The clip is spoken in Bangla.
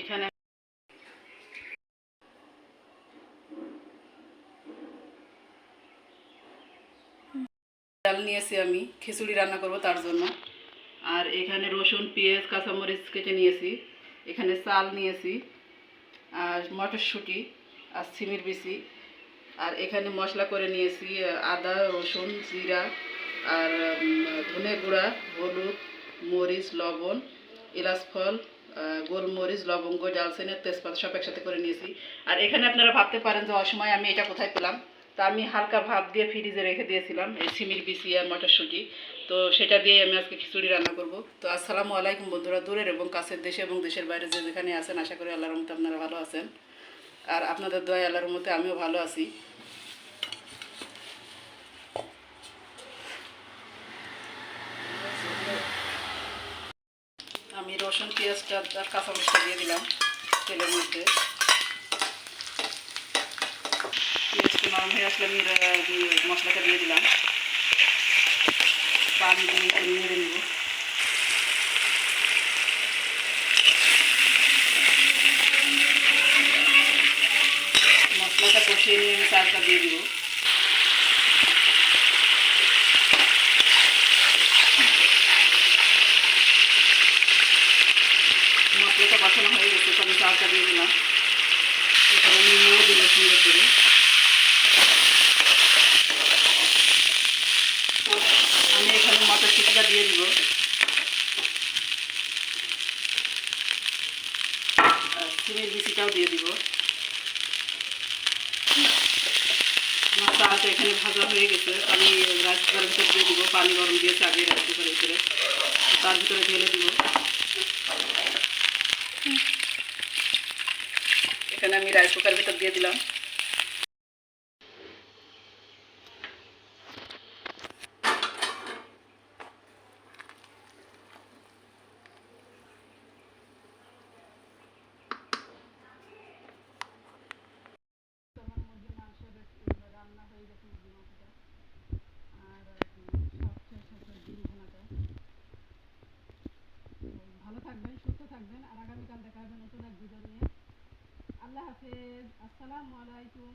এখানে ডাল নিয়েছি আমি, খিচুড়ি রান্না করব তার জন্য। আর এখানে রসুন, পেঁয়াজ, কাঁচামরিচ কেটে নিয়েছি। এখানে চাল নিয়েছি, আর মটরশুঁটি, আর সিমির বিচি। আর এখানে মশলা করে নিয়েছি আদা, রসুন, জিরা, আর ধনে গুঁড়া, হলুদ, মরিচ, লবণ, এলাচ ফল গোলমরিচ, লবঙ্গ, ডালচিনি, তেজপাতা সব একসাথে করে নিয়েছি। আর এখানে আপনারা ভাবতে পারেন যে অসময় আমি এটা কোথায় পেলাম। তা আমি হালকা ভাপ দিয়ে ফ্রিজে রেখে দিয়েছিলাম, এই সিমির বিচি আর মটরশুঁটি। তো সেটা দিয়ে আমি আজকে খিচুড়ি রান্না করব। তো আসসালামু আলাইকুম বন্ধুরা, দূরের এবং কাছের দেশে এবং দেশের বাইরে যে যেখানে আছেন, আশা করি আল্লাহর মতো আপনারা ভালো আছেন। আর আপনাদের দয়া, আল্লাহর মতে আমিও ভালো আছি। আমি রসুন, পেঁয়াজটা আর কাঁচামরিচটা দিয়ে দিলাম তেলের মধ্যে। পেঁয়াজটা নরম হয়ে আসলে আমি মশলাটা দিয়ে দিলাম। পানি দিয়ে নেড়ে নেব। মশলাটা কষিয়ে নিয়ে আমি চালটা দিয়ে দিব মশলাটা বাছানো হয়ে গেছে তো আমি চালটা দিয়ে দিলাম এখানে আমি নুনও দিল সুন্দর করে আমি এখানে মটরশুঁটিটা দিয়ে দিব। চিনির বিচিটাও দিয়ে দিব। আমার চালটা এখানে ভাজা হয়ে গেছে। আমি রাইস কুকারের ভিতরে দিয়ে দিব, পানি গরম দিয়েছে আগে রাইস কুকারের ভিতরে। তার ভিতরে ঢেলে দিব। এখানে আমি রাইস কুকারের ভিতর দিয়ে দিলাম। ভালো থাকবেন, সুস্থ থাকবেন, আর আগামীকাল দেখা হবে নতুন এক ভিডিও নিয়ে। আল্লাহ হাফেজ। আসসালামু আলাইকুম।